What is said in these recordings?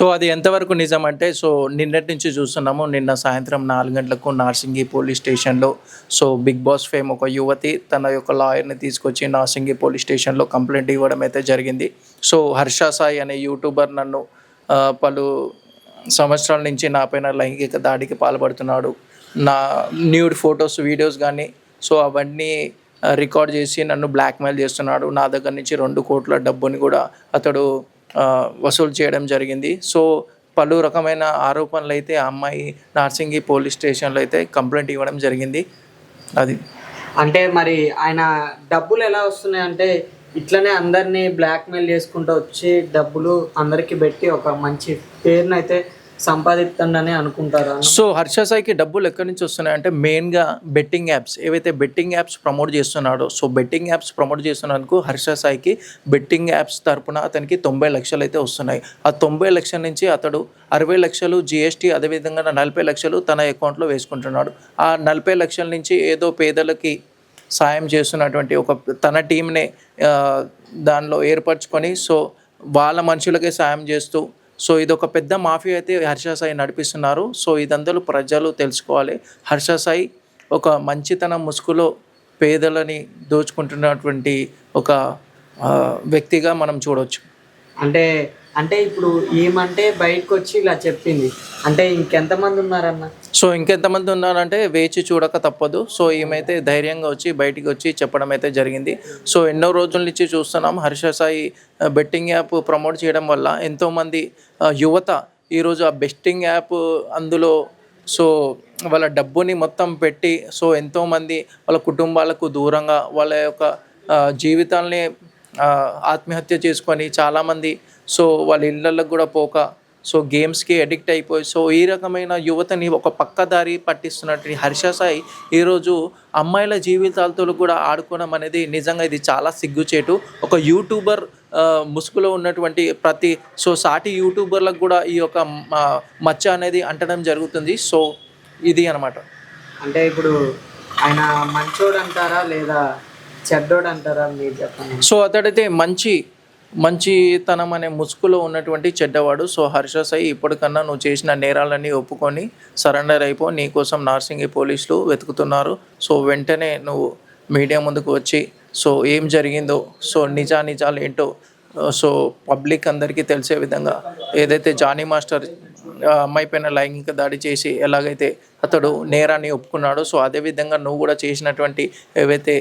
So అది ఎంతవరకు నిజం అంటే సో నిన్నటి నుంచి చూస్తున్నాము నిన్న సాయంత్రం నాలుగు గంటలకు నార్సింగి పోలీస్ స్టేషన్లో సో బిగ్ బాస్ ఫేమ్ ఒక యువతి తన యొక్క లాయర్ని తీసుకొచ్చి నార్సింగి పోలీస్ స్టేషన్లో కంప్లైంట్ ఇవ్వడం అయితే జరిగింది. సో హర్ష సాయి అనే యూట్యూబర్ నన్ను పలు సంవత్సరాల నుంచి నా పైన లైంగిక దాడికి పాల్పడుతున్నాడు. నా న్యూడ్ ఫొటోస్ వీడియోస్ కానీ సో అవన్నీ రికార్డ్ చేసి నన్ను బ్లాక్మెయిల్ చేస్తున్నాడు. నా దగ్గర నుంచి రెండు కోట్ల డబ్బుని కూడా అతడు వసూలు చేయడం జరిగింది. సో పలు రకమైన ఆరోపణలు అయితే ఆ అమ్మాయి నార్సింగి పోలీస్ స్టేషన్లో అయితే కంప్లైంట్ ఇవ్వడం జరిగింది. అది. అంటే మరి ఆయన డబ్బులు ఎలా వస్తున్నాయి? అంటే ఇట్లనే అందరినీ బ్లాక్మెయిల్ చేసుకుంటూ వచ్చి డబ్బులు అందరికీ పెట్టి ఒక మంచి పేరునైతే సంపాదిస్తుండని అనుకుంటారు? సో హర్ష సాయికి డబ్బులు ఎక్కడి నుంచి వస్తున్నాయంటే మెయిన్గా బెట్టింగ్ యాప్స్. ఏవైతే బెట్టింగ్ యాప్స్ ప్రమోట్ చేస్తున్నాడో సో బెట్టింగ్ యాప్స్ ప్రమోట్ చేస్తున్నందుకు హర్ష సాయికి బెట్టింగ్ యాప్స్ తరపున అతనికి తొంభై లక్షలు అయితే వస్తున్నాయి. ఆ తొంభై లక్షల నుంచి అతడు అరవై లక్షలు జిఎస్టీ అదేవిధంగా నలభై లక్షలు తన అకౌంట్లో వేసుకుంటున్నాడు. ఆ నలభై లక్షల నుంచి ఏదో పేదలకి సాయం చేస్తున్నటువంటి ఒక తన టీంనే దానిలో ఏర్పరచుకొని సో వాళ్ళ మనుషులకే సాయం చేస్తూ సో ఇది ఒక పెద్ద మాఫియా అయితే హర్ష సాయి నడిపిస్తున్నారు. సో ఇదందరూ ప్రజలు తెలుసుకోవాలి. హర్ష సాయి ఒక మంచితనం ముసుగులో పేదలని దోచుకుంటున్నటువంటి ఒక వ్యక్తిగా మనం చూడవచ్చు అంటే అంటే ఇప్పుడు ఏమంటే బయటకు వచ్చి ఇలా చెప్పింది. అంటే ఇంకెంతమంది ఉన్నారన్న? సో ఇంకెంతమంది ఉన్నారంటే వేచి చూడక తప్పదు. సో ఈమెతే ధైర్యంగా వచ్చి బయటికి వచ్చి చెప్పడం అయితే జరిగింది. సో ఎన్నో రోజుల నుంచి చూస్తున్నాం. Harsha Sai betting app promote చేయడం వల్ల ఎంతోమంది యువత ఈరోజు ఆ బెట్టింగ్ యాప్ అందులో సో వాళ్ళ డబ్బుని మొత్తం పెట్టి సో ఎంతోమంది వాళ్ళ కుటుంబాలకు దూరంగా వాళ్ళ యొక్క జీవితాలని జీవితాల్ని ఆత్మహత్య చేసుకొని చాలామంది సో వాళ్ళ ఇళ్ళలకు కూడా పోక సో గేమ్స్కి అడిక్ట్ అయిపోయి సో ఈ రకమైన యువతని ఒక పక్కదారి పట్టిస్తున్నట్టు హర్ష సాయి ఈరోజు అమ్మాయిల జీవితాలతో కూడా ఆడుకోవడం అనేది నిజంగా ఇది చాలా సిగ్గుచేటు. ఒక యూట్యూబర్ ముసుగులో ఉన్నటువంటి ప్రతి సో సాటి యూట్యూబర్లకు కూడా ఈ యొక్క మచ్చ అనేది అంటడం జరుగుతుంది. సో ఇది అనమాట. అంటే ఇప్పుడు ఆయన మంచోడు అంటారా లేదా చెడ్డోడు అంటారా మీరు చెప్పండి. సో అతడైతే మంచి మంచితనం అనే ముసుగులో ఉన్నటువంటి చెడ్డవాడు. సో హర్ష సాయి ఇప్పటికన్నా నువ్వు చేసిన నేరాలన్నీ ఒప్పుకొని సరెండర్ అయిపో. నీ కోసం నార్సింగి పోలీసులు వెతుకుతున్నారు. సో వెంటనే నువ్వు మీడియా ముందుకు వచ్చి సో ఏం జరిగిందో సో నిజా నిజాలు ఏంటో సో పబ్లిక్ అందరికీ తెలిసే విధంగా ఏదైతే జానీ మాస్టర్ అమ్మాయి పైన లైంగిక దాడి చేసి ఎలాగైతే అతడు నేరాన్ని ఒప్పుకున్నాడో సో అదే విధంగా నువ్వు కూడా చేసినటువంటి ఏవైతే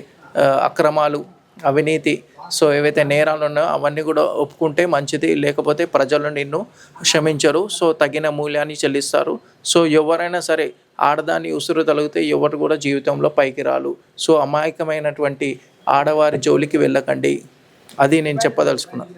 అక్రమాలు అవినీతి. సో ఏవైతే నేరాలు ఉన్నాయో అవన్నీ కూడా ఒప్పుకుంటే మంచిది లేకపోతే ప్రజలు నిన్ను క్షమించరు. సో తగిన మూల్యాన్ని చెల్లిస్తారు. సో ఎవరైనా సరే ఆడదాన్ని ఉసురు తొలగితే ఎవరు కూడా జీవితంలో పైకి రాలు సో అమాయకమైనటువంటి ఆడవారి జోలికి వెళ్ళకండి. అది నేను చెప్పదలుచుకున్నాను